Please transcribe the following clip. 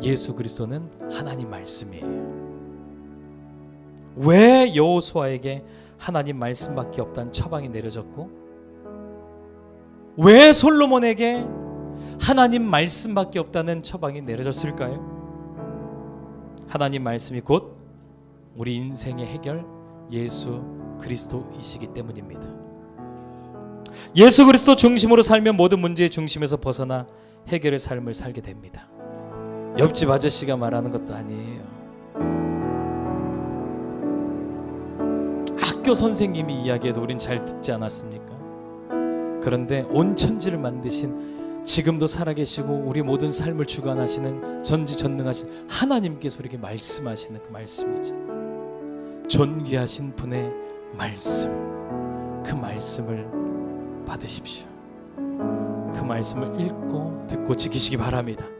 예수 그리스도는 하나님 말씀이에요. 왜 여호수아에게 하나님 말씀밖에 없다는 처방이 내려졌고 왜 솔로몬에게 하나님 말씀밖에 없다는 처방이 내려졌을까요? 하나님 말씀이 곧 우리 인생의 해결 예수 그리스도이시기 때문입니다. 예수 그리스도 중심으로 살면 모든 문제의 중심에서 벗어나 해결의 삶을 살게 됩니다. 옆집 아저씨가 말하는 것도 아니에요. 학교 선생님이 이야기해도 우린 잘 듣지 않았습니까? 그런데 온 천지를 만드신 지금도 살아계시고 우리 모든 삶을 주관하시는 전지전능하신 하나님께서 우리에게 말씀하시는 그 말씀이죠. 존귀하신 분의 말씀, 그 말씀을 받으십시오. 그 말씀을 읽고 듣고 지키시기 바랍니다.